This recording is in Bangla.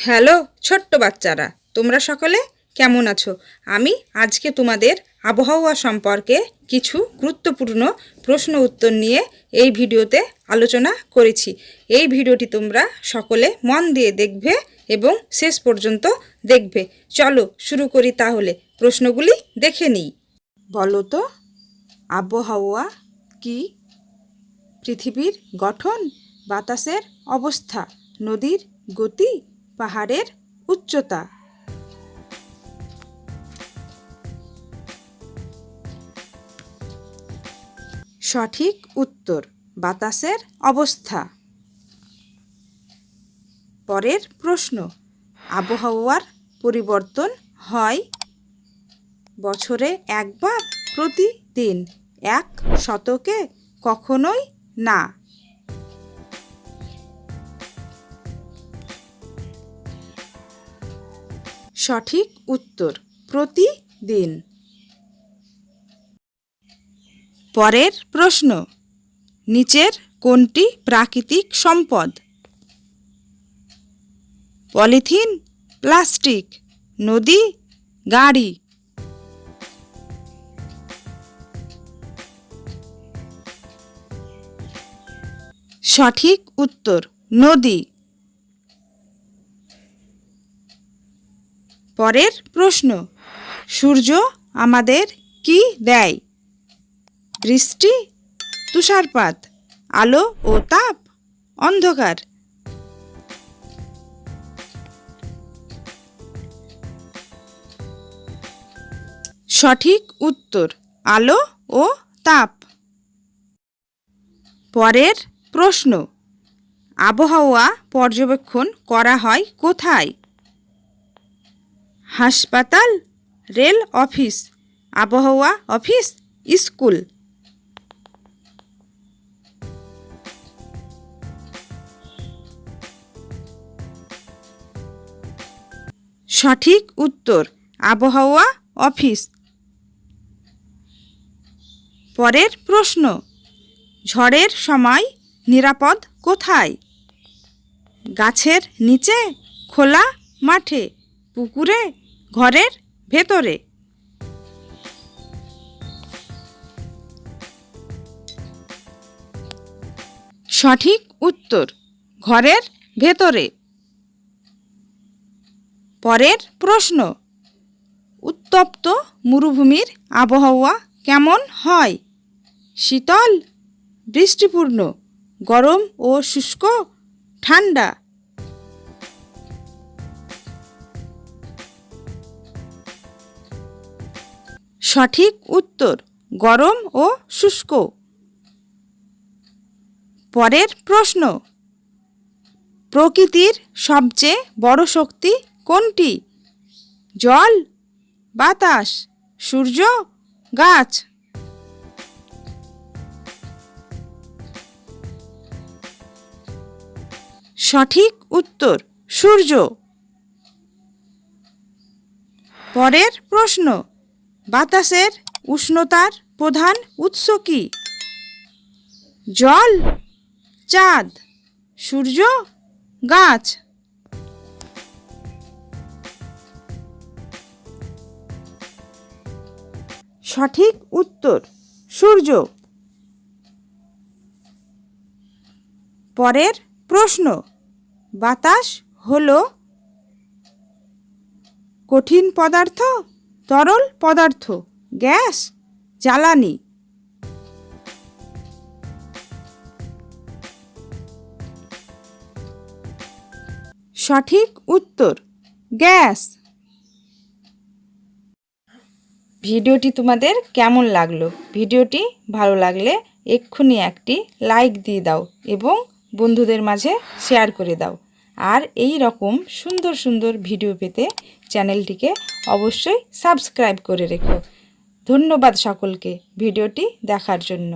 হ্যালো, ছোট্ট বাচ্চারা, তোমরা সকলে কেমন আছো? আমি আজকে তোমাদের আবহাওয়া সম্পর্কে কিছু গুরুত্বপূর্ণ প্রশ্ন উত্তর নিয়ে এই ভিডিওতে আলোচনা করেছি। এই ভিডিওটি তোমরা সকলে মন দিয়ে দেখবে এবং শেষ পর্যন্ত দেখবে। চলো শুরু করি তাহলে, প্রশ্নগুলি দেখে নিই। বলো তো, আবহাওয়া কি? পৃথিবীর গঠন, বাতাসের অবস্থা, নদীর গতি পাহাড়ের উচ্চতা। সঠিক উত্তর, বাতাসের অবস্থা। পরের প্রশ্ন, আবহাওয়ার পরিবর্তন হয় বছরে একবার প্রতিদিন এক শতকে কখনোই না। সঠিক উত্তর প্রতিদিন। পরের প্রশ্ন, নিচের কোনটি প্রাকৃতিক সম্পদ? পলিথিন, প্লাস্টিক, নদী, গাড়ি। সঠিক উত্তর, নদী। পরের প্রশ্ন, সূর্য আমাদের কি দেয়? বৃষ্টি, তুষারপাত, আলো ও তাপ, অন্ধকার। সঠিক উত্তর, আলো ও তাপ। পরের প্রশ্ন, আবহাওয়া পর্যবেক্ষণ করা হয় কোথায়? হাসপাতাল, রেল অফিস, আবহাওয়া অফিস, স্কুল। সঠিক উত্তর, আবহাওয়া অফিস। পরের প্রশ্ন, ঝড়ের সময় নিরাপদ কোথায়? গাছের নিচে, খোলা মাঠে, পুকুরে ঘরের ভেতরে। সঠিক উত্তর, ঘরের ভেতরে। পরের প্রশ্ন, উত্তপ্ত মরুভূমির আবহাওয়া কেমন হয়? শীতল, বৃষ্টিপূর্ণ, গরম ও শুষ্ক, ঠান্ডা। সঠিক উত্তর গরম ও শুষ্ক। পরের প্রশ্ন, প্রকৃতির সবচেয়ে বড় শক্তি কোনটি? জল, বাতাস, সূর্য, গাছ? সঠিক উত্তর, সূর্য। পরের প্রশ্ন বাতাসের উষ্ণতার প্রধান উৎস কি? জল, চাঁদ, সূর্য, গাছ। সঠিক উত্তর, সূর্য। পরের প্রশ্ন, বাতাস হল কঠিন পদার্থ? তরল পদার্থ, গ্যাস, জ্বালানি। সঠিক উত্তর, গ্যাস। ভিডিওটি তোমাদের কেমন লাগল? ভিডিওটি ভালো লাগলে এক্ষুনি একটি লাইক দিয়ে দাও এবং বন্ধুদের মাঝে শেয়ার করে দাও। আর এই রকম সুন্দর সুন্দর ভিডিও পেতে চ্যানেলটিকে অবশ্যই সাবস্ক্রাইব করে রেখো। ধন্যবাদ সকলকে ভিডিওটি দেখার জন্য।